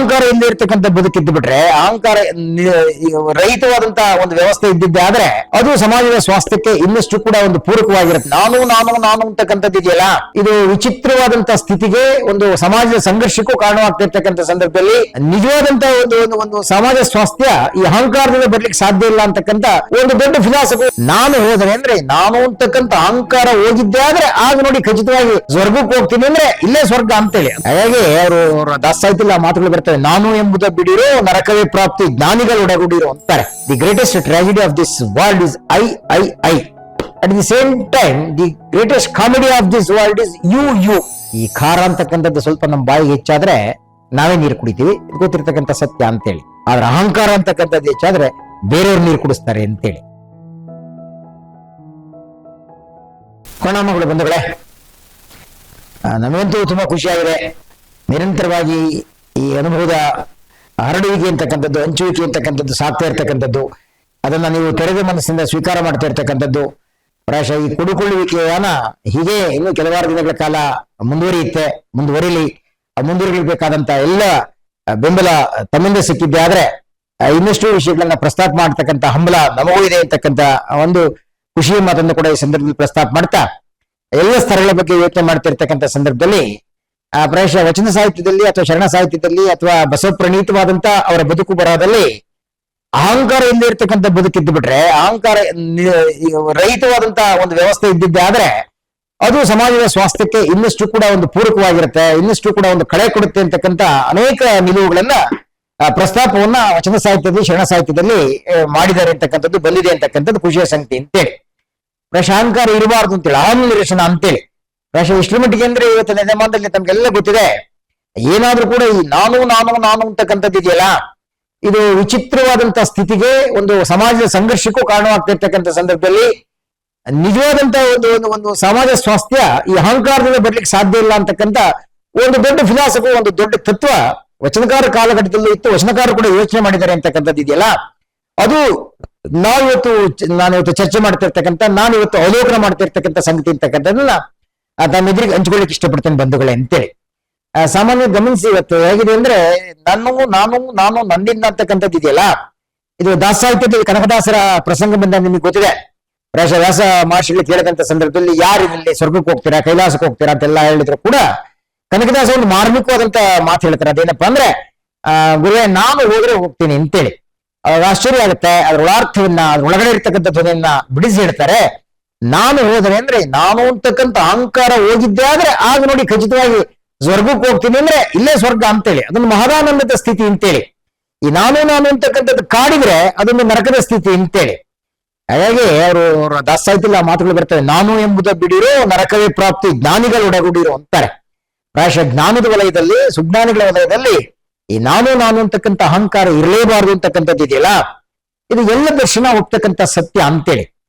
ಅಹಂಕಾರ ಇಲ್ಲದೆ ಇರ್ತಕ್ಕಂಥ ಬದುಕಿದ್ದು ಬಿಟ್ರೆ, ಅಹಂಕಾರ ರಹಿತವಾದಂತ ಒಂದು ವ್ಯವಸ್ಥೆ ಇದ್ದಿದ್ದೆ ಆದ್ರೆ ಅದು ಸಮಾಜದ ಸ್ವಾಸ್ಥ್ಯಕ್ಕೆ ಇನ್ನಷ್ಟು ಕೂಡ ಒಂದು ಪೂರಕವಾಗಿರುತ್ತೆ. ನಾನು ನಾನು ನಾನು ಅಂತಕ್ಕಂಥದ್ದು ಇದೆಯಲ್ಲ? ಇದು ವಿಚಿತ್ರವಾದಂತ ಸ್ಥಿತಿಗೆ ಒಂದು ಸಮಾಜದ ಸಂಘರ್ಷಕ್ಕೂ ಕಾರಣವಾಗ್ತಿರ್ತಕ್ಕಂಥ ಸಂದರ್ಭದಲ್ಲಿ ನಿಜವಾದಂತಹ ಒಂದು ಒಂದು ಒಂದು ಸಮಾಜ ಸ್ವಾಸ್ಥ್ಯ ಈ ಅಹಂಕಾರದಿಂದ ಬರ್ಲಿಕ್ಕೆ ಸಾಧ್ಯ ಇಲ್ಲ ಅಂತಕ್ಕಂಥ ಒಂದು ದೊಡ್ಡ ಫಿಲಾಸಫಿ. ನಾನು ಹೋದರೆ ಅಂದ್ರೆ, ನಾನು ಅಂತಕ್ಕಂಥ ಅಹಂಕಾರ ಹೋಗಿದ್ದೆ ಆದ್ರೆ ಆಗ ನೋಡಿ ಖಚಿತವಾಗಿ ಸ್ವರ್ಗಕ್ಕೆ ಹೋಗ್ತೀನಿ ಅಂದ್ರೆ ಇಲ್ಲೇ ಸ್ವರ್ಗ ಅಂತೇಳಿ. ಹಾಗಾಗಿ ಅವರು ದಾಸ್ತಾಯ್ತಿಲ್ಲ ಮಾತುಗಳು ನಾನು ಎಂಬುದ ಬಿಡಿರೋ ನರಕವೇ ಪ್ರಾಪ್ತಿ ಜ್ಞಾನಿಗಳು ಒಡಗೂಡಿರೋ ಅಂತಾರೆ. The greatest tragedy of this world is I I I at the same time the greatest comedy of this world is you you ಈ ಖಾರ ಅಂತಕ್ಕಂಥದ್ದು ಸ್ವಲ್ಪ ನಮ್ಮ ಬಾಯಿಗೆ ಹೆಚ್ಚಾದ್ರೆ ನಾವೇ ನೀರು ಕುಡಿತೀವಿ. ಗೊತ್ತಿರ್ತಕ್ಕಂಥ ಸತ್ಯ ಅಂತೇಳಿ. ಆದ್ರೆ ಅಹಂಕಾರ ಅಂತಕ್ಕಂಥದ್ದು ಹೆಚ್ಚಾದ್ರೆ ಬೇರೆಯವ್ರು ನೀರು ಕುಡಿಸ್ತಾರೆ ಅಂತೇಳಿ. ಪ್ರಣಾಮಗಳು ಬಂಧುಗಳೇ. ನಮಗಂತೂ ತುಂಬಾ ಖುಷಿಯಾಗಿದೆ. ನಿರಂತರವಾಗಿ ಈ ಅನುಭವದ ಹರಡುವಿಕೆ ಅಂತಕ್ಕಂಥದ್ದು, ಹಂಚುವಿಕೆ ಅಂತಕ್ಕಂಥದ್ದು, ಸಾಕ್ತಾ ಇರ್ತಕ್ಕಂಥದ್ದು, ಅದನ್ನ ನೀವು ತೆರೆದ ಮನಸ್ಸಿಂದ ಸ್ವೀಕಾರ ಮಾಡ್ತಾ ಇರ್ತಕ್ಕಂಥದ್ದು, ಪ್ರಾಯಶಃ ಈ ಕುಡುಕೊಳ್ಳುವಿಕೆಯನ್ನ ಹೀಗೆ ಇನ್ನು ಕೆಲವಾರು ದಿನಗಳ ಕಾಲ ಮುಂದುವರಿಯುತ್ತೆ, ಮುಂದುವರಿಲಿ. ಮುಂದುವರಿಬೇಕಾದಂತ ಎಲ್ಲ ಬೆಂಬಲ ತಮ್ಮಿಂದ ಸಿಕ್ಕಿದ್ದೆ ಆದ್ರೆ ಇನ್ನಷ್ಟು ವಿಷಯಗಳನ್ನ ಪ್ರಸ್ತಾಪ ಮಾಡ್ತಕ್ಕಂಥ ಹಂಬಲ ನಮಗೂ ಇದೆ ಅಂತಕ್ಕಂಥ ಒಂದು ಖುಷಿಯ ಮಾತನ್ನು ಕೂಡ ಈ ಸಂದರ್ಭದಲ್ಲಿ ಪ್ರಸ್ತಾಪ ಮಾಡ್ತಾ, ಎಲ್ಲ ಸ್ಥಳಗಳ ಬಗ್ಗೆ ಯೋಚನೆ ಮಾಡ್ತಿರ್ತಕ್ಕಂಥ ಸಂದರ್ಭದಲ್ಲಿ ಆ ಪ್ರಾಯಶಃ ವಚನ ಸಾಹಿತ್ಯದಲ್ಲಿ ಅಥವಾ ಶರಣ ಸಾಹಿತ್ಯದಲ್ಲಿ ಅಥವಾ ಬಸವ ಪ್ರಣೀತವಾದಂತ ಅವರ ಬದುಕು ಬರಹದಲ್ಲಿ ಅಹಂಕಾರ ಇಲ್ಲದೆ ಇರ್ತಕ್ಕಂಥ ಬದುಕಿದ್ದು ಬಿಟ್ರೆ, ಅಹಂಕಾರ ರಹಿತವಾದಂತ ಒಂದು ವ್ಯವಸ್ಥೆ ಇದ್ದಿದ್ದೆ ಆದ್ರೆ ಅದು ಸಮಾಜದ ಸ್ವಾಸ್ಥ್ಯಕ್ಕೆ ಇನ್ನಷ್ಟು ಕೂಡ ಒಂದು ಪೂರಕವಾಗಿರುತ್ತೆ, ಇನ್ನಷ್ಟು ಕೂಡ ಒಂದು ಕಳೆ ಕೊಡುತ್ತೆ ಅಂತಕ್ಕಂಥ ಅನೇಕ ನಿಲುವುಗಳನ್ನ ಪ್ರಸ್ತಾಪವನ್ನ ವಚನ ಸಾಹಿತ್ಯದಲ್ಲಿ, ಶರಣ ಸಾಹಿತ್ಯದಲ್ಲಿ ಮಾಡಿದ್ದಾರೆ ಅಂತಕ್ಕಂಥದ್ದು, ಬಂದಿದೆ ಅಂತಕ್ಕಂಥದ್ದು ಖುಷಿಯ ಸಂಖ್ಯೆ ಅಂತೇಳಿ. ಪ್ರಶಾಂಕಾರ ಇರಬಾರ್ದು ಅಂತೇಳಿ, ಅಹಂ ನಿರಶನ ಅಂತೇಳಿ. ಪ್ರಾಯಶಃ ಇಷ್ಟರ ಮಟ್ಟಿಗೆ ಅಂದ್ರೆ ಇವತ್ತಿನ ದಿನಮಾನದಲ್ಲಿ ತಮಗೆಲ್ಲ ಗೊತ್ತಿದೆ. ಏನಾದ್ರೂ ಕೂಡ ಈ ನಾನು ನಾನು ನಾನು ಅಂತಕ್ಕಂಥದ್ದು ಇದೆಯಲ್ಲ? ಇದು ವಿಚಿತ್ರವಾದಂತ ಸ್ಥಿತಿಗೆ ಒಂದು ಸಮಾಜದ ಸಂಘರ್ಷಕ್ಕೂ ಕಾರಣವಾಗ್ತಿರ್ತಕ್ಕಂಥ ಸಂದರ್ಭದಲ್ಲಿ ನಿಜವಾದಂತ ಒಂದು ಒಂದು ಒಂದು ಸಮಾಜ ಸ್ವಾಸ್ಥ್ಯ ಈ ಅಹಂಕಾರದಿಂದ ಬರ್ಲಿಕ್ಕೆ ಸಾಧ್ಯ ಇಲ್ಲ ಅಂತಕ್ಕಂಥ ಒಂದು ದೊಡ್ಡ ಫಿಲಾಸಫಿ, ಒಂದು ದೊಡ್ಡ ತತ್ವ ವಚನಕಾರ ಕಾಲಘಟ್ಟದಲ್ಲೂ ಇತ್ತು. ವಚನಕಾರ ಕೂಡ ಯೋಚನೆ ಮಾಡಿದ್ದಾರೆ ಅಂತಕ್ಕಂಥದ್ದು ಇದೆಯಲ್ಲ? ಅದು ನಾವಿವತ್ತು ನಾನಿವತ್ತು ಚರ್ಚೆ ಮಾಡ್ತಿರ್ತಕ್ಕಂಥ, ನಾನಿವತ್ತು ಅವಲೋಕನ ಮಾಡ್ತಿರ್ತಕ್ಕಂಥ ಸಂಗತಿ ಅಂತಕ್ಕಂಥದ್ದನ್ನ ಆ, ತಮ್ಮ ಎದುರಿಗೆ ಹಂಚ್ಕೊಳ್ಳಿಕ್ಕೆ ಇಷ್ಟಪಡ್ತೇನೆ ಬಂಧುಗಳೇ ಅಂತೇಳಿ. ಸಾಮಾನ್ಯ ಗಮನಿಸಿ ಇವತ್ತು ಹೇಗಿದೆ ಅಂದ್ರೆ ನಾನು ನಾನು ನಾನು ನನ್ನಿಂದ ಅಂತಕ್ಕಂಥದ್ದು ಇದೆಯಲ್ಲ? ಇದು ದಾಸಾಹಿತ್ಯದಲ್ಲಿ ಕನಕದಾಸರ ಪ್ರಸಂಗ ಬಂದ ನಿಮಗೆ ಗೊತ್ತಿದೆ. ಪ್ರಾಯಶಃ ವ್ಯಾಸ ಮಹರ್ಷಿಗಳು ಕೇಳಿದಂತ ಸಂದರ್ಭದಲ್ಲಿ ಯಾರು ಇಲ್ಲಿ ಸ್ವರ್ಗಕ್ಕೆ ಹೋಗ್ತೀರಾ ಕೈಲಾಸಕ್ಕೆ ಹೋಗ್ತೀರಾ ಅಂತೆಲ್ಲ ಹೇಳಿದ್ರು ಕೂಡ ಕನಕದಾಸ ಒಂದು ಮಾರ್ಮಿಕವಾದಂತ ಮಾತು ಹೇಳ್ತಾರೆ. ಅದೇನಪ್ಪಾ ಅಂದ್ರೆ ಗುರುವೇ ನಾನು ಹೋದ್ರೆ ಹೋಗ್ತೀನಿ ಅಂತೇಳಿ. ಆಶ್ಚರ್ಯ ಆಗುತ್ತೆ. ಅದ್ರ ಒಳಾರ್ಥವನ್ನ ಅದ್ರ ಒಳಗಡೆ ಇರ್ತಕ್ಕಂಥ ಧ್ವನಿಯನ್ನ ಬಿಡಿಸಿ ಹೇಳ್ತಾರೆ. ನಾನು ಹೋದರೆ ಅಂದ್ರೆ ನಾನು ಅಂತಕ್ಕಂಥ ಅಹಂಕಾರ ಹೋಗಿದ್ದೆ ಆದ್ರೆ ಆಗ ನೋಡಿ ಖಚಿತವಾಗಿ ಸ್ವರ್ಗಕ್ಕೆ ಹೋಗ್ತೀನಿ ಅಂದ್ರೆ ಇಲ್ಲೇ ಸ್ವರ್ಗ ಅಂತೇಳಿ. ಅದೊಂದು ಮಹದಾನಂದದ ಸ್ಥಿತಿ ಅಂತೇಳಿ. ಈ ನಾನು ನಾನು ಅಂತಕ್ಕಂಥದ್ದು ಕಾಡಿದ್ರೆ ಅದೊಂದು ನರಕದ ಸ್ಥಿತಿ ಅಂತೇಳಿ. ಹಾಗಾಗಿ ಅವರು, ಅವರ ದಾಸ್ತಾಯ್ತಿಲ್ಲ ಮಾತುಗಳು ಬರ್ತವೆ. ನಾನು ಎಂಬುದ ಬಿಡಿರೋ ನರಕವೇ ಪ್ರಾಪ್ತಿ, ಜ್ಞಾನಿಗಳು ಒಡಗೂಡಿರೋ ಅಂತಾರೆ. ಪ್ರಾಯಶಃ ಜ್ಞಾನದ ವಲಯದಲ್ಲಿ, ಸುಜ್ಞಾನಿಗಳ ವಲಯದಲ್ಲಿ ಈ ನಾನು ನಾನು ಅಂತಕ್ಕಂಥ ಅಹಂಕಾರ ಇರಲೇಬಾರದು ಅಂತಕ್ಕಂಥದ್ದು ಇದೆಯಲ್ಲ? ಇದು ಎಲ್ಲ ದರ್ಶನ ಹೋಗ್ತಕ್ಕಂಥ ಸತ್ಯ ಅಂತೇಳಿ.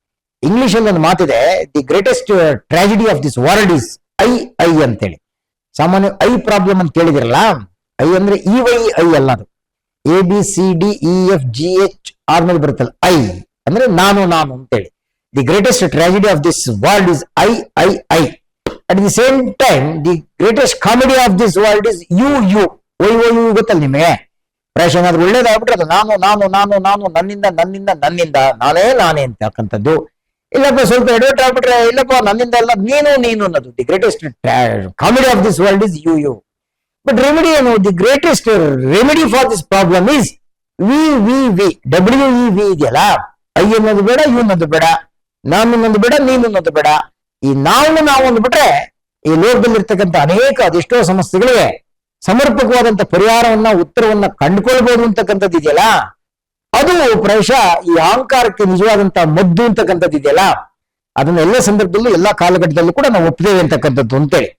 ಇಂಗ್ಲಿಷ್ ಅಲ್ಲಿ ಒಂದು ಮಾತಿದೆ the greatest tragedy of this world is I I ಅಂತೇಳಿ. ಸಾಮಾನ್ಯ ಐ ಪ್ರಾಬ್ಲಮ್ ಅಂತ ಕೇಳಿದಿರಲ್ಲ? ಐ ಅಂದ್ರೆ ಇ ವೈ ಐ ಅಲ್ಲ ಅದು. A B C D E F G H R ಮೇಲೆ ಬರುತ್ತಲ್ಲ ಐ ಅಂದ್ರೆ ನಾನು ನಾನು ಅಂತೇಳಿ. The greatest tragedy of this world is I I I at the same time the greatest comedy of this world is you you Y Y U ಗೊತ್ತಲ್ಲ ನಿಮಗೆ? ಪ್ರಾಯಶಃ ಏನಾದ್ರು ಒಳ್ಳೇದಾಗ್ಬಿಟ್ರೆ ಅದು ನಾನು ನಾನು ನಾನು ನಾನು, ನನ್ನಿಂದ ನನ್ನಿಂದ ನನ್ನಿಂದ, ನಾನೇ ನಾನೇ ಅಂತಕ್ಕಂಥದ್ದು ಇಲ್ಲಪ್ಪ, ಸ್ವಲ್ಪ ಎಡವಟ್ ಆಗ್ಬಿಟ್ರೆ, ಇಲ್ಲಪ್ಪ, ನನ್ನಿಂದ ಅಲ್ಲ, ನೀನು ನೀನು ಅನ್ನೋದು. The greatest comedy of this world is you you but remedy ಏನು the greatest remedy for this problem is we we we W E we ಇದೆಯಲ್ಲ? ಐ ಅನ್ನೋದು ಬೇಡ ಯು ಅನ್ನೋದು ಬೇಡ. ನಾನು ಅನ್ನೋದು ಬೇಡ, ನೀನು ಅನ್ನೋದು ಬೇಡ. ಈ ನಾವು ನಾವು ಅಂದ್ಬಿಟ್ರೆ, ಈ ಲೋಕದಲ್ಲಿರ್ತಕ್ಕಂಥ ಅನೇಕ, ಅದೆಷ್ಟೋ ಸಮಸ್ಯೆಗಳಿಗೆ ಸಮರ್ಪಕವಾದಂತ ಪರಿಹಾರವನ್ನ, ಉತ್ತರವನ್ನ ಕಂಡುಕೊಳ್ಬಹುದು ಅಂತಕ್ಕಂಥದ್ದು ಇದೆಯಲ್ಲ? ಅದು ಪ್ರಾಯಶಃ ಈ ಅಹಂಕಾರಕ್ಕೆ ನಿಜವಾದಂತ ಮದ್ದು ಅಂತಕ್ಕಂಥದ್ದು ಇದೆಯಲ್ಲ? ಅದನ್ನ ಎಲ್ಲ ಸಂದರ್ಭದಲ್ಲೂ, ಎಲ್ಲಾ ಕಾಲಘಟ್ಟದಲ್ಲೂ ಕೂಡ ನಾವು ಒಪ್ಪಿದ್ದೇವೆ ಅಂತಕ್ಕಂಥದ್ದು ಅಂತೇಳಿ.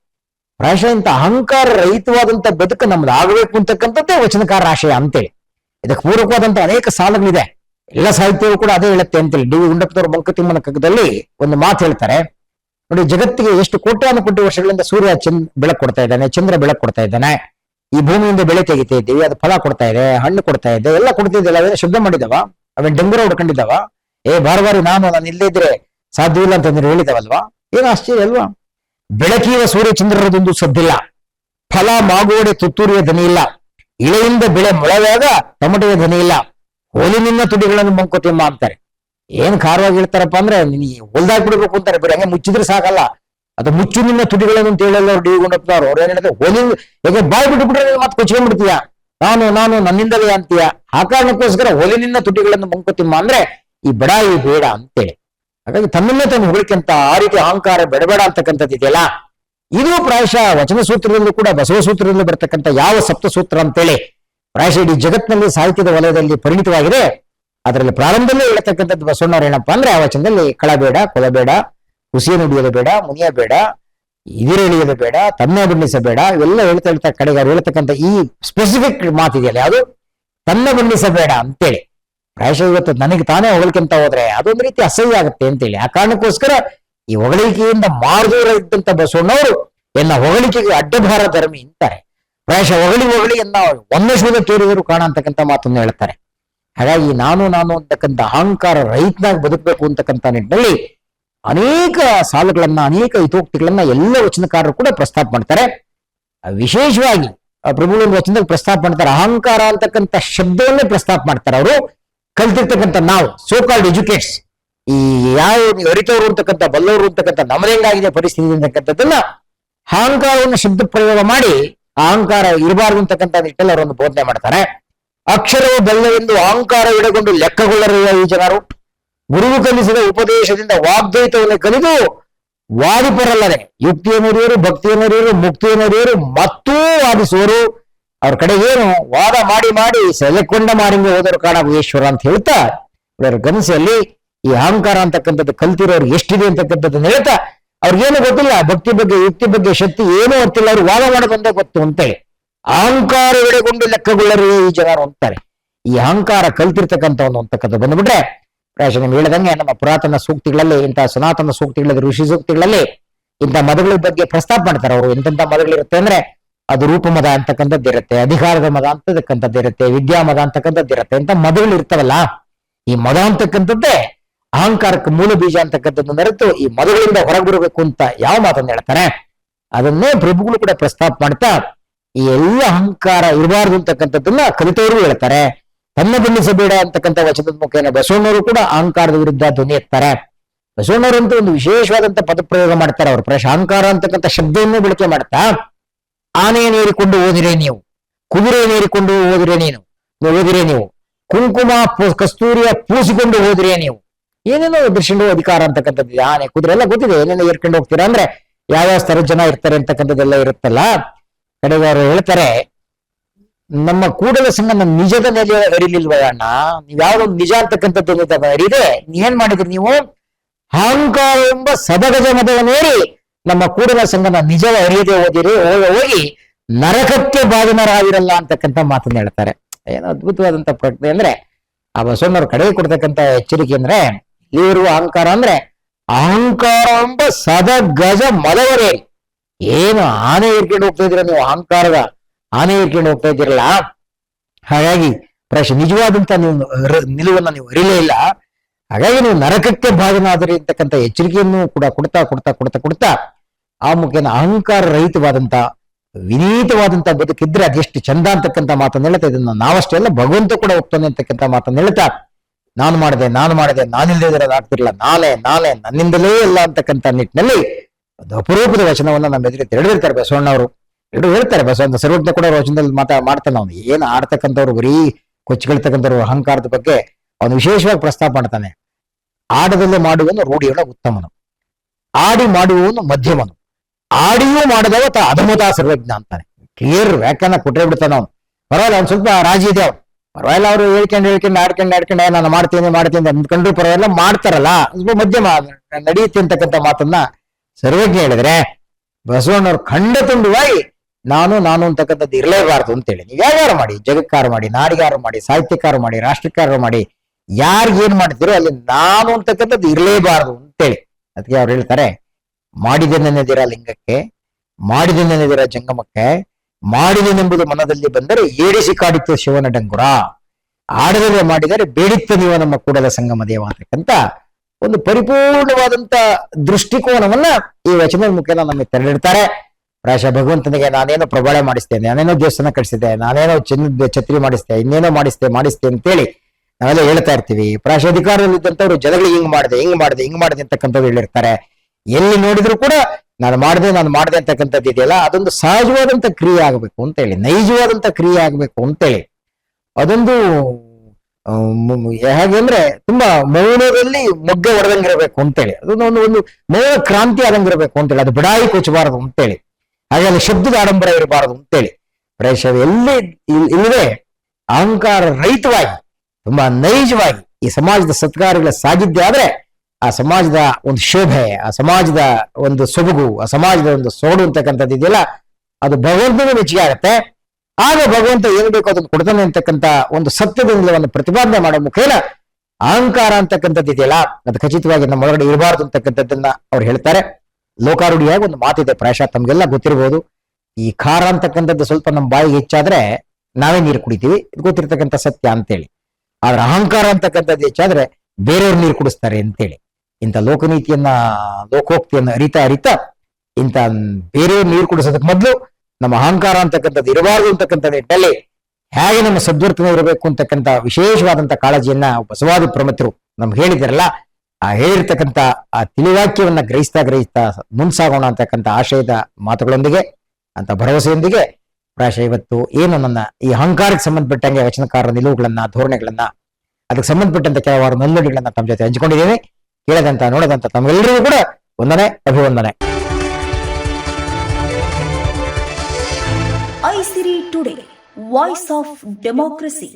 ಪ್ರಾಯಶಃ ಇಂಥ ಅಹಂಕಾರ ರಹಿತವಾದಂತಹ ಬದುಕು ನಮ್ದು ಆಗಬೇಕು ಅಂತಕ್ಕಂಥದ್ದೇ ವಚನಕಾರ ಆಶಯ ಅಂತೇಳಿ. ಇದಕ್ಕೆ ಪೂರಕವಾದಂತ ಅನೇಕ ಸಾಲಗಳಿದೆ. ಎಲ್ಲ ಸಾಹಿತ್ಯವೂ ಕೂಡ ಅದೇ ಹೇಳುತ್ತೆ ಅಂತೇಳಿ. ಡಿ ವಿ ಗುಂಡಪ್ಪನವರು ಮಂಕುತಿಮ್ಮನ ಕಗ್ಗದಲ್ಲಿ ಒಂದು ಮಾತು ಹೇಳ್ತಾರೆ. ನೋಡಿ, ಜಗತ್ತಿಗೆ ಎಷ್ಟು ಕೋಟ್ಯಾನು ಕೋಟಿ ವರ್ಷಗಳಿಂದ ಸೂರ್ಯ ಚಂದ್ ಬೆಳಕು ಕೊಡ್ತಾ ಇದ್ದಾನೆ, ಚಂದ್ರ ಬೆಳಕು ಕೊಡ್ತಾ ಇದ್ದಾನೆ. ಈ ಭೂಮಿಯಿಂದ ಬೆಳೆ ತೆಗಿತಾ ಇದ್ದೀವಿ ಅದು ಫಲ ಕೊಡ್ತಾ ಇದೆ, ಹಣ್ಣು ಕೊಡ್ತಾ ಇದೆ, ಎಲ್ಲ ಕೊಡ್ತಿದ್ದೆಲ್ಲ, ಅವೆಲ್ಲ ಶುದ್ಧ ಮಾಡಿದವ ಅವನ್ ಡಂಗುರ ಹೊಡ್ಕೊಂಡಿದ್ದಾವ ಏ, ಬಾರ್ ಬಾರಿ ನಾನು ನಾನು ಇಲ್ಲೇ ಇದ್ರೆ ಸಾಧ್ಯವಿಲ್ಲ ಅಂತಂದ್ರೆ ಹೇಳಿದವಲ್ವಾ? ಏನು ಆಶ್ಚರ್ಯ ಅಲ್ವಾ? ಬೆಳಕಿನ ಸೂರ್ಯ ಚಂದ್ರರದೊಂದು ಸದ್ದಿಲ್ಲ, ಫಲ ಮಾಗೋಡೆ ತುತ್ತೂರಿಯ ಧನಿ ಇಲ್ಲ, ಇಳೆಯಿಂದ ಬೆಳೆ ಮೊಳವಾಗ ಟೊಮೆಟೊಗೆ ಧನಿ ಇಲ್ಲ ಹೋಲಿನಿಂದ ತುಡಿಗಳನ್ನು ಮಂಕೋತಿಮ್ಮ ಅಂತಾರೆ. ಏನ್ ಖಾರವಾಗಿ ಹೇಳ್ತಾರಪ್ಪ ಅಂದ್ರೆ ನಿನಗೆ ಹೊಲ್ದಾಗ್ ಬಿಡ್ಬೇಕು ಅಂತಾರೆ, ಬರೀ ಹಂಗೆ ಮುಚ್ಚಿದ್ರೆ ಸಾಕಲ್ಲ. ಅದು ಮುಚ್ಚು ನಿನ್ನ ತುಟಿಗಳನ್ನು ಅಂತ ಹೇಳಲ್ಲ ಅವ್ರು ಡಿಗೊಂಡಪ್ಪನವ್ರು ಅವ್ರು ಏನ್ ಹೇಳಿದ್ರೆ ಹೋಲಿ ಯಾಕೆ ಬಾಯ್ ಬಿಟ್ಟು ಬಿಟ್ರೆ ಮತ್ತೆ ಕೊಚ್ಕೊಂಡ್ಬಿಡ್ತೀಯ ನಾನು ನಾನು ನನ್ನಿಂದಲೇ ಅಂತೀಯ? ಆ ಕಾರಣಕ್ಕೋಸ್ಕರ ಹೋಲಿನಿಂದ ತುಟಿಗಳನ್ನು ಮಂಕೋತಿಮ್ಮ ಅಂದ್ರೆ, ಈ ಬಡಾಯಿ ಬೇಡ ಅಂತೇಳಿ. ಹಾಗಾಗಿ ತನ್ನನ್ನೇ ತಾನು ಹುಡುಕಂತ ಆ ರೀತಿ ಅಹಂಕಾರ ಬೆಡಬೇಡ ಅಂತಕ್ಕಂಥದ್ದು ಇದೆಯಲ್ಲ? ಇದು ಪ್ರಾಯಶಃ ವಚನ ಸೂತ್ರದಲ್ಲೂ ಕೂಡ, ಬಸವ ಸೂತ್ರದಲ್ಲಿ ಬರ್ತಕ್ಕಂಥ ಯಾವ ಸಪ್ತ ಸೂತ್ರ ಅಂತೇಳಿ ಪ್ರಾಯಶಃ ಇಡೀ ಜಗತ್ನಲ್ಲಿ ಸಾಹಿತ್ಯದ ವಲಯದಲ್ಲಿ ಪರಿಣಿತವಾಗಿದೆ. ಅದರಲ್ಲಿ ಪ್ರಾರಂಭದಲ್ಲೇ ಹೇಳ್ತಕ್ಕಂಥದ್ದು ಬಸವಣ್ಣವ್ರು ಏನಪ್ಪಾ ಅಂದ್ರೆ, ಆ ವಚನದಲ್ಲಿ ಕಳಬೇಡ ಕೊಲಬೇಡ ಹುಸಿಯ ನುಡಿಯೋದು ಬೇಡ, ಮುನಿಯ ಬೇಡ ಇದಿರೆಳಿಯೋದು ಬೇಡ ತನ್ನ ಬಣ್ಣಿಸಬೇಡ, ಇವೆಲ್ಲ ಹೇಳ್ತಾ ಹೇಳ್ತಾ ಕಡೆಗೆ ಅವ್ರು ಹೇಳ್ತಕ್ಕಂಥ ಈ ಸ್ಪೆಸಿಫಿಕ್ ಮಾತಿದೆಯಲ್ಲ ಯಾವುದು? ತನ್ನ ಬಣ್ಣಿಸಬೇಡ ಅಂತೇಳಿ. ಪ್ರಾಯಶಃ ಇವತ್ತು ನನಗೆ ತಾನೇ ಹೊಗಳಿಕೆಂತ ಹೋದ್ರೆ ಅದೊಂದು ರೀತಿ ಅಸಹ್ಯ ಆಗುತ್ತೆ ಅಂತೇಳಿ. ಆ ಕಾರಣಕ್ಕೋಸ್ಕರ ಈ ಹೊಗಳಿಕೆಯಿಂದ ಮಾರ್ದೂರ ಇದ್ದಂತ ಬಸವಣ್ಣವರು ಎನ್ನ ಹೊಗಳಿಕೆಗೆ ಅಡ್ಡಭಾರ ಧರ್ಮಿ ಅಂತಾರೆ. ಪ್ರಾಯಶಃ ಹೊಗಳಿ ಹೊಗಳಿ ಎನ್ನ ಒಂದಷ್ಟು ತೋರಿದರು ಕಾಣ ಅಂತಕ್ಕಂಥ ಮಾತನ್ನು ಹೇಳ್ತಾರೆ. ಹಾಗಾಗಿ ನಾನು ನಾನು ಅಂತಕ್ಕಂಥ ಅಹಂಕಾರ ರೈತನಾಗಿ ಬದುಕಬೇಕು ಅಂತಕ್ಕಂಥ ನಿಟ್ಟಿನಲ್ಲಿ ಅನೇಕ ಸಾಲುಗಳನ್ನ, ಅನೇಕ ಹಿತೋಕ್ತಿಗಳನ್ನ ಎಲ್ಲ ವಚನಕಾರರು ಕೂಡ ಪ್ರಸ್ತಾಪ ಮಾಡ್ತಾರೆ. ವಿಶೇಷವಾಗಿ ಪ್ರಭುಗಳ ವಚನದಲ್ಲಿ ಪ್ರಸ್ತಾಪ ಮಾಡ್ತಾರೆ. ಅಹಂಕಾರ ಅಂತಕ್ಕಂಥ ಶಬ್ದವನ್ನೇ ಪ್ರಸ್ತಾಪ ಮಾಡ್ತಾರೆ ಅವರು. ಕಲ್ತಿರ್ತಕ್ಕಂಥ ನಾವು ಸೋ ಕಾಲ್ಡ್ ಎಜುಕೇಟ್ಸ್ ಈ ಯಾವ ಅರಿತವರು ಅಂತಕ್ಕಂಥ, ಬಲ್ಲವರು ಅಂತಕ್ಕಂಥ ನಮದೇಂಗಾಗಿದೆ ಪರಿಸ್ಥಿತಿ ಅಂತಕ್ಕಂಥದ್ದನ್ನ ಅಹಂಕಾರವನ್ನು ಶಬ್ದ ಪ್ರಯೋಗ ಮಾಡಿ, ಅಹಂಕಾರ ಇರಬಾರದು ಅಂತಕ್ಕಂಥ ನಿಟ್ಟಲ್ಲಿ ಅವರೊಂದು ಬೋಧನೆ ಮಾಡ್ತಾರೆ. ಅಕ್ಷರವು ಬಲ್ಲವೆಂದು ಅಹಂಕಾರ ಇಡಗೊಂಡು ಲೆಕ್ಕಗೊಳ್ಳರಿಲ್ಲ ಈ ಜನರು. ಗುರುವು ಕಲಿಸಿದ ಉಪದೇಶದಿಂದ ವಾಗ್ದೈತವನ್ನು ಕಲಿದು ವಾದಿಪರಲ್ಲದೆ ಯುಕ್ತಿಯನ್ನರಿಯರು ಮುಕ್ತಿಯನ್ನು ಮುಕ್ತಿಯನ್ನರಿಯರು ಮತ್ತೂ ವಾದಿಸುವರು. ಅವ್ರ ಕಡೆ ಏನು ವಾದ ಮಾಡಿ ಮಾಡಿ ಸೆಲೆಕೊಂಡ ಮಾರಿಂಗೆ ಹೋದರು ಕಾಣ ಈಶ್ವರ ಅಂತ ಹೇಳ್ತಾ, ಇವರ ಕನಸಲ್ಲಿ ಈ ಅಹಂಕಾರ ಅಂತಕ್ಕಂಥದ್ದು ಕಲ್ತಿರೋರು ಎಷ್ಟಿದೆ ಅಂತಕ್ಕಂಥದ್ದು ಹೇಳ್ತಾ, ಅವ್ರಿಗೇನು ಗೊತ್ತಿಲ್ಲ, ಭಕ್ತಿ ಬಗ್ಗೆ, ಯುಕ್ತಿ ಬಗ್ಗೆ, ಶಕ್ತಿ ಏನೂ ಗೊತ್ತಿಲ್ಲ, ಅವ್ರು ವಾದ ಮಾಡೋದೊಂದೇ ಗೊತ್ತು ಅಂತೇಳಿ. ಅಹಂಕಾರ ಎಡೆಗೊಂಡು ಲೆಕ್ಕಗೊಳ್ಳರು ಈ ಜನರು ಅಂತಾರೆ. ಈ ಅಹಂಕಾರ ಕಲ್ತಿರ್ತಕ್ಕಂಥವನು ಅಂತಕ್ಕಂಥ ಬಂದ್ಬಿಟ್ರೆ ಪ್ರಾಯಶಃ ನಿಮ್ಗೆ ಹೇಳಿದಂಗೆ ನಮ್ಮ ಪುರಾತನ ಸೂಕ್ತಿಗಳಲ್ಲಿ ಇಂತಹ ಸನಾತನ ಸೂಕ್ತಿಗಳಲ್ಲಿ, ಋಷಿ ಸೂಕ್ತಿಗಳಲ್ಲಿ ಇಂಥ ಮದಗಳ ಬಗ್ಗೆ ಪ್ರಸ್ತಾಪ ಮಾಡ್ತಾರೆ ಅವರು. ಎಂತೆಂಥ ಮದಗಳಿರುತ್ತೆ ಅಂದ್ರೆ ಅದು ರೂಪ ಮದ ಅಂತಕ್ಕಂಥದ್ದು ಇರುತ್ತೆ, ಅಧಿಕಾರದ ಮದ ಅಂತಕ್ಕಂಥದ್ದು ಇರುತ್ತೆ, ವಿದ್ಯಾ ಮದ ಅಂತಕ್ಕಂಥದ್ದು ಇರುತ್ತೆ. ಇಂಥ ಮದಗಳು ಇರ್ತವಲ್ಲ, ಈ ಮದ ಅಂತಕ್ಕಂಥದ್ದೇ ಅಹಂಕಾರಕ್ಕೆ ಮೂಲ ಬೀಜ ಅಂತಕ್ಕಂಥದ್ದು ಮರೆತು ಈ ಮದಗಳಿಂದ ಹೊರಗೆ ಬರಬೇಕು ಅಂತ ಯಾವ ಮಾತನ್ನು ಹೇಳ್ತಾರೆ? ಅದನ್ನೇ ಪ್ರಭುಗಳು ಕೂಡ ಪ್ರಸ್ತಾಪ ಮಾಡ್ತಾ ಈ ಎಲ್ಲ ಅಹಂಕಾರ ಇರಬಾರ್ದು ಅಂತಕ್ಕಂಥದ್ದನ್ನ ಕಲಿತವರು ಹೇಳ್ತಾರೆ. ತನ್ನ ಬಣ್ಣಿಸಬೇಡ ಅಂತಕ್ಕಂಥ ವಚನದ ಮುಖೇನ ಬಸವಣ್ಣವರು ಕೂಡ ಅಹಂಕಾರದ ವಿರುದ್ಧ ಧ್ವನಿ ಎತ್ತಾರೆ. ಬಸವಣ್ಣವರಂತೂ ಒಂದು ವಿಶೇಷವಾದಂತ ಪದ ಪ್ರಯೋಗ ಮಾಡ್ತಾರೆ ಅವರು. ಪ್ರಶ ಅಹಂಕಾರ ಅಂತಕ್ಕಂಥ ಶಬ್ದವನ್ನು ಬಳಕೆ ಮಾಡ್ತಾ ಆನೆಯನ್ನೇರಿಕೊಂಡು ಓದಿರೆ ನೀವು. ಕುದುರೆಯನ್ನೇರಿಕೊಂಡು ಓದಿರೆ ನೀನು. ಓದಿರೆ ನೀವು. ಕುಂಕುಮ ಕಸ್ತೂರಿಯ ಪೂಸಿಕೊಂಡು ಹೋದಿರೇ ನೀವು. ಏನೇನೋ ದೃಶ್ಯಗಳು ಅಧಿಕಾರ ಅಂತಕ್ಕಂಥದ್ದು. ಆನೆ, ಕುದುರೆ ಎಲ್ಲ ಗೊತ್ತಿದೆ. ಏನೇನೋ ಏರ್ಕೊಂಡು ಹೋಗ್ತೀರಾ ಅಂದ್ರೆ, ಯಾವ್ಯಾವ ಸ್ಥರ ಜನ ಇರ್ತಾರೆ ಅಂತಕ್ಕಂಥದ್ದೆಲ್ಲ ಇರುತ್ತಲ್ಲ? ಕಡೆಗೆ ಅವರು ಹೇಳ್ತಾರೆ ನಮ್ಮ ಕೂಡಲ ಸಂಘನ ನಿಜದ ನೆಲೆ ಅರಿಲಿಲ್ವಯ ಅಣ್ಣ? ನೀವ್ ಯಾವ್ದೋ ನಿಜ ಅಂತಕ್ಕಂಥದ್ದು ಅರಿದೆ ಏನ್ ಮಾಡಿದ್ರಿ ನೀವು? ಅಹಂಕಾರ ಎಂಬ ಸದಗಜ ಮದವನ್ನೇರಿ ನಮ್ಮ ಕೂಡಲ ಸಂಘನ ನಿಜವ ಅರಿಯದೆ ಓದಿರಿ ಹೋಗಿ ನರಕಕ್ಕೆ ಬಾಧನರಾಗಿರಲ್ಲ ಅಂತಕ್ಕಂಥ ಮಾತನ್ನ ಹೇಳ್ತಾರೆ. ಏನು ಅದ್ಭುತವಾದಂತ ಪ್ರಜ್ಞೆ ಅಂದ್ರೆ, ಆ ಬಸವಣ್ಣವ್ರ ಕಡೆಗೆ ಕೊಡ್ತಕ್ಕಂತ ಎಚ್ಚರಿಕೆ ಅಂದ್ರೆ ಇವರು ಅಹಂಕಾರ ಅಂದ್ರೆ, ಅಹಂಕಾರ ಎಂಬ ಸದಗಜ ಮದವರೇ ಏನು ಆನೆ ಇರ್ಕೊಂಡು ಹೋಗ್ತಾ ಇದ್ರೆ ನೀವು? ಅಹಂಕಾರದ ಆನೆ ಇರ್ಕೊಂಡು ಹೋಗ್ತಾ ಇದ್ದೀರಲ್ಲ? ಹಾಗಾಗಿ ಪ್ರಶ್ನೆ ನಿಜವಾದಂತ ನೀವು ನಿಲುವನ್ನ ನೀವು ಅರಿಲೇ ಇಲ್ಲ. ಹಾಗಾಗಿ ನೀವು ನರಕಕ್ಕೆ ಭಾಗನಾದರೆ ಅಂತಕ್ಕಂಥ ಎಚ್ಚರಿಕೆಯನ್ನು ಕೂಡ ಕೊಡ್ತಾ ಕೊಡ್ತಾ ಕೊಡ್ತಾ ಕೊಡ್ತಾ ಆ ಮುಖೇನ ಅಹಂಕಾರ ರಹಿತವಾದಂತ, ವಿನೀತವಾದಂತ ಬದುಕಿದ್ರೆ ಅದೆಷ್ಟು ಚಂದ ಅಂತಕ್ಕಂಥ ಮಾತನ್ನು ಹೇಳ್ತಾ ಇದನ್ನ ನಾವಷ್ಟೇ ಅಲ್ಲ, ಭಗವಂತ ಕೂಡ ಒಪ್ತಾನೆ ಅಂತಕ್ಕಂಥ ಮಾತನ್ನ ಹೇಳ್ತಾ, ನಾನು ಮಾಡಿದೆ ನಾನು ಮಾಡಿದೆ ನಾನಿಲ್ಲದೆ ಆಗ್ತಿರ್ಲಿಲ್ಲ. ನಾನೇ ನಾನೇ, ನನ್ನಿಂದಲೇ ಇಲ್ಲ ಅಂತಕ್ಕಂಥ ನಿಟ್ಟಿನಲ್ಲಿ ಒಂದು ಅಪರೂಪದ ವಚನವನ್ನ ನಮ್ಮ ಎದುರು ತೆರಳಿರ್ತಾರೆ ಬಸವಣ್ಣವರು. ಎರಡು ಹೇಳ್ತಾರೆ ಬಸವಂತ ಸರ್ವಜ್ಞ ಕೂಡ ವಚನದಲ್ಲಿ ಮಾತಾ, ಮಾಡ್ತಾನೆ ಅವನು. ಏನ್ ಆಡ್ತಕ್ಕಂಥವ್ರು ಬರೀ ಕೊಚ್ಚಿಕೊಳ್ತಕ್ಕಂಥವ್ರು ಅಹಂಕಾರದ ಬಗ್ಗೆ ಅವನು ವಿಶೇಷವಾಗಿ ಪ್ರಸ್ತಾಪ ಮಾಡ್ತಾನೆ. ಆಡದಲ್ಲಿ ಮಾಡುವನು ರೂಢಿಯೊಳ ಉತ್ತಮನು. ಆಡಿ ಮಾಡುವವನು ಮಧ್ಯಮನು. ಆಡಿಯೂ ಮಾಡಿದವ ತ ಅಧಮತ ಸರ್ವಜ್ಞ ಅಂತಾನೆ. ಕ್ಲಿಯರ್ ವ್ಯಾಖ್ಯಾನ ಕೊಟ್ಟರೆ ಬಿಡ್ತಾನೆ ಅವನು. ಪರವಾಗಿಲ್ಲ, ಅವ್ನು ಸ್ವಲ್ಪ ರಾಜಿ ಇದೆ ಅವ್ನು. ಪರವಾಗಿಲ್ಲ, ಅವರು ಹೇಳ್ಕೊಂಡು ಹೇಳ್ಕೊಂಡು, ಆಡ್ಕೊಂಡು ಆಡ್ಕೊಂಡು ನಾನು ಮಾಡ್ತೀನಿ ಮಾಡ್ತೀನಿ ಅಂದ್ಕೊಂಡ್ರು ಪರವಾಗಿಲ್ಲ, ಮಾಡ್ತಾರಲ್ಲ. ಸ್ವಲ್ಪ ಮಧ್ಯಮ ನಡೆಯುತ್ತೆ ಅಂತಕ್ಕಂಥ ಮಾತನ್ನ ಸರ್ವಜ್ಞ ಹೇಳಿದ್ರೆ ಬಸವಣ್ಣವ್ರು ಖಂಡ ತುಂಡುವಾಗಿ ನಾನು ನಾನು ಅಂತಕ್ಕಂಥದ್ದು ಇರಲೇಬಾರದು ಅಂತೇಳಿ. ನೀವು ಯಾವ್ಯಾರು ಮಾಡಿ, ಜಗತ್ಕಾರ ಮಾಡಿ, ನಾಡಿಗಾರು ಮಾಡಿ, ಸಾಹಿತ್ಯಕಾರ ಮಾಡಿ ರಾಷ್ಟ್ರಕಾರ ಮಾಡಿ ಯಾರಿಗೇನ್ ಮಾಡ್ತೀರೋ ಅಲ್ಲಿ ನಾನು ಅಂತಕ್ಕಂಥದ್ದು ಇರಲೇಬಾರದು ಅಂತೇಳಿ. ಅದಕ್ಕೆ ಅವ್ರು ಹೇಳ್ತಾರೆ ಮಾಡಿದನೆದಿರ ಲಿಂಗಕ್ಕೆ ಮಾಡಿದನೆದಿರ ಜಂಗಮಕ್ಕೆ ಮಾಡಿದೆನೆಂಬುದು ಮನದಲ್ಲಿ ಬಂದರೆ ಏಡಿಸಿ ಕಾಡಿತ್ತು ಶಿವನ ಡಂಗುರ. ಆಡದರೆ ಮಾಡಿದರೆ ಬೇಡಿತ್ತ ನೀವು ನಮ್ಮ ಕೂಡಲ ಸಂಗಮ ದೇವ ಅಂತಕ್ಕಂತ ಒಂದು ಪರಿಪೂರ್ಣವಾದಂತ ದೃಷ್ಟಿಕೋನವನ್ನ ಈ ವಚನದ ಮುಖೇನ ನಮಗೆ ತೆರೆದಿಡ್ತಾರೆ. ಪ್ರಾಯಶಃ ಭಗವಂತನಿಗೆ ನಾನೇನೋ ಪ್ರಬಳ ಮಾಡಿಸ್ತೇನೆ, ನಾನೇನೋ ದೇವಸ್ಥಾನ ಕಟ್ಟಿಸಿದೆ ನಾನೇನೋ ಚಿನ್ನದ ಛತ್ರಿ ಮಾಡಿಸ್ತೆ, ಇನ್ನೇನೋ ಮಾಡಿಸ್ತೆ ಮಾಡಿಸ್ತೆ ಅಂತೇಳಿ ನಾವೆಲ್ಲ ಹೇಳ್ತಾ ಇರ್ತೀವಿ. ಪ್ರಾಯಶಃ ಅಧಿಕಾರದಲ್ಲಿದ್ದಂಥವ್ರು ಜನಗಳಿಗೆ ಹಿಂಗ್ ಮಾಡಿದೆ ಹಿಂಗ್ ಮಾಡಿದೆ ಹಿಂಗ್ ಮಾಡಿದೆ ಅಂತಕ್ಕಂಥವ್ರು ಹೇಳಿರ್ತಾರೆ ಎಲ್ಲಿ ನೋಡಿದ್ರು ಕೂಡ ನಾನು ಮಾಡಿದೆ ನಾನು ಮಾಡಿದೆ ಅಂತಕ್ಕಂಥದ್ದು ಇದೆಯಲ್ಲ, ಅದೊಂದು ಸಹಜವಾದಂತ ಕ್ರಿಯೆ ಆಗಬೇಕು ಅಂತೇಳಿ ನೈಜವಾದಂತ ಕ್ರಿಯೆ ಆಗಬೇಕು ಅಂತೇಳಿ. ಅದೊಂದು ಹೇಗೆ ಅಂದ್ರೆ ತುಂಬಾ ಮೌನದಲ್ಲಿ ಮೊಗ್ಗೆ ಹೊಡೆದಂಗಿರಬೇಕು ಅಂತೇಳಿ. ಅದೊಂದು ಒಂದು ಒಂದು ಮೌನ ಕ್ರಾಂತಿ ಆದಂಗಿರಬೇಕು ಅಂತೇಳಿ, ಅದು ಬಿಡಾಯಿ ಕೊಚ್ಚಬಾರದು ಅಂತೇಳಿ. ಹಾಗೆ ಶಬ್ದದ ಆಡಂಬರ ಇರಬಾರದು ಅಂತೇಳಿ. ಪ್ರೇಷ ಎಲ್ಲಿ ಇಲ್- ಇಲ್ಲದೆ? ಅಹಂಕಾರ ರಹಿತವಾಗಿ, ತುಂಬಾ ನೈಜವಾಗಿ ಈ ಸಮಾಜದ ಸತ್ಕಾರಗಳ ಸಾಗಿದ್ದೆ ಆದ್ರೆ ಆ ಸಮಾಜದ ಒಂದು ಶೋಭೆ, ಆ ಸಮಾಜದ ಒಂದು ಸೊಬಗು, ಆ ಸಮಾಜದ ಒಂದು ಸೋಡು ಅಂತಕ್ಕಂಥದ್ದು ಇದೆಯಲ್ಲ, ಅದು ಭಗವಂತನಿಗೆ ಮೆಚ್ಚುಗೆ ಆಗತ್ತೆ. ಆಗ ಭಗವಂತ ಏನು ಬೇಕೋ ಅದನ್ನು ಕೊಡ್ತಾನೆ ಅಂತಕ್ಕಂಥ ಒಂದು ಸತ್ಯದ ಪ್ರತಿಪಾದನೆ ಮಾಡೋ ಮುಖೇನ ಅಹಂಕಾರ ಅಂತಕ್ಕಂಥದ್ದು ಇದೆಯಲ್ಲ, ಅದು ಖಚಿತವಾಗಿ ನಮ್ಮ ಒಳಗಡೆ ಇರಬಾರ್ದು ಅಂತಕ್ಕಂಥದ್ದನ್ನ ಅವ್ರು ಹೇಳ್ತಾರೆ. ಲೋಕಾರೂಢಿಯಾಗಿ ಒಂದು ಮಾತಿದೆ. ಪ್ರಾಯಶಃ ತಮ್ಗೆಲ್ಲ ಗೊತ್ತಿರಬಹುದು ಈ ಖಾರ ಅಂತಕ್ಕಂಥದ್ದು ಸ್ವಲ್ಪ ನಮ್ಮ ಬಾಯಿಗೆ ಹೆಚ್ಚಾದ್ರೆ ನಾವೇ ನೀರು ಕುಡಿತೀವಿ. ಇದು ಗೊತ್ತಿರ್ತಕ್ಕಂಥ ಸತ್ಯ ಅಂತೇಳಿ. ಆದ್ರೆ ಅಹಂಕಾರ ಅಂತಕ್ಕಂಥದ್ದು ಹೆಚ್ಚಾದ್ರೆ ಬೇರೆಯವ್ರು ನೀರು ಕುಡಿಸ್ತಾರೆ ಅಂತೇಳಿ. ಇಂಥ ಲೋಕನೀತಿಯನ್ನ, ಲೋಕೋಕ್ತಿಯನ್ನ ಅರಿತಾ ಅರಿತಾ ಇಂಥ ಬೇರೆಯವ್ರು ನೀರು ಕುಡಿಸೋದಕ್ಕೆ ಮೊದಲು ನಮ್ಮ ಅಹಂಕಾರ ಅಂತಕ್ಕಂಥದ್ದು ಇರಬಾರದು ಅಂತಕ್ಕಂಥ ನಿಟ್ಟಲ್ಲಿ ಹೇಗೆ ನಮ್ಮ ಸದ್ವರ್ತನೆ ಇರಬೇಕು ಅಂತಕ್ಕಂಥ ವಿಶೇಷವಾದಂತಹ ಕಾಳಜಿಯನ್ನ ಬಸವಾದಿ ಪ್ರಮತರು ನಮ್ಗೆ ಹೇಳಿದಾರಲ್ಲ ಆ ಹೇಳಿರ್ತಕ್ಕಂಥ ಆ ತಿಳಿವಾಕ್ಯವನ್ನ ಗ್ರಹಿಸ್ತಾ ಗ್ರಹಿಸ್ತಾ ಮುನ್ಸಾಗೋಣ ಅಂತಕ್ಕಂಥ ಆಶಯದ ಮಾತುಗಳೊಂದಿಗೆ, ಅಂತ ಭರವಸೆಯೊಂದಿಗೆ ಪ್ರಾಯಶಃ ಇವತ್ತು ಏನು ನನ್ನ ಈ ಅಹಂಕಾರಕ್ಕೆ ಸಂಬಂಧಪಟ್ಟಂಗೆ ವಚನಕಾರರ ನಿಲುವುಗಳನ್ನ, ಧೋರಣೆಗಳನ್ನ, ಅದಕ್ಕೆ ಸಂಬಂಧಪಟ್ಟಂತ ಕೆಲವಾರು ನೋಂದಣಿಗಳನ್ನ ತಮ್ಮ ಜೊತೆ ಹಂಚಿಕೊಂಡಿದ್ದೇನೆ ಕೇಳದಂತ, ನೋಡದಂತ ತಮ್ಮೆಲ್ಲರಿಗೂ ಕೂಡ ವಂದನೆ, ಅಭಿವಂದನೆ. Aisiri today, voice of democracy.